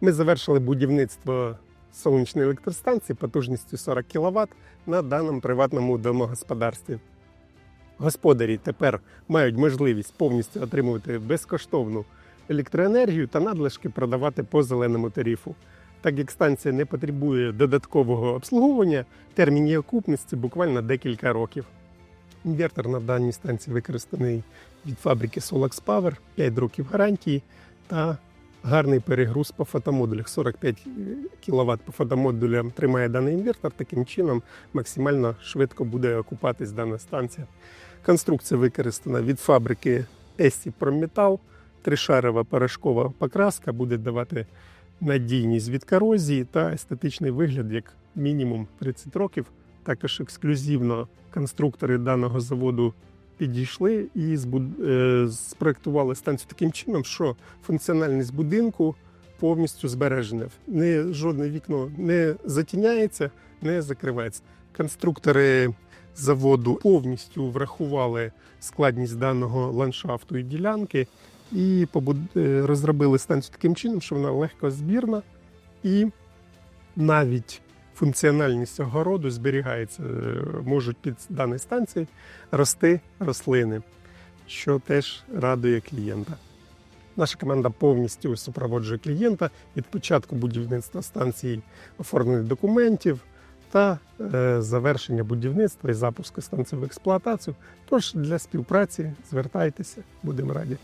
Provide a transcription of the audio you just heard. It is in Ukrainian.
Ми завершили будівництво сонячної електростанції потужністю 40 кВт на даному приватному домогосподарстві. Господарі тепер мають можливість повністю отримувати безкоштовну електроенергію та надлишки продавати по зеленому тарифу. Так як станція не потребує додаткового обслуговування, термін її окупності буквально декілька років. Інвертор на даній станції використаний від фабрики Solax Power, 5 років гарантії та гарний перегруз по фотомодулях. 45 кВт по фотомодулям тримає даний інвертор. Таким чином максимально швидко буде окупатись дана станція. Конструкція використана від фабрики Есі Промметал. Тришарова порошкова покраска буде давати надійність від корозії та естетичний вигляд як мінімум 30 років. Також ексклюзивно конструктори даного заводу підійшли і е, спроектували станцію таким чином, що функціональність будинку повністю збережена. Не, жодне вікно не затіняється, не закривається. Конструктори заводу повністю врахували складність даного ландшафту і ділянки і е, розробили станцію таким чином, що вона легкозбірна і навіть функціональність огороду зберігається. Е, Можуть під даною станцією рости рослини, що теж радує клієнта. Наша команда повністю супроводжує клієнта від початку будівництва станції оформлення документів та е, завершення будівництва і запуску станції в експлуатацію. Тож для співпраці звертайтеся, будемо раді.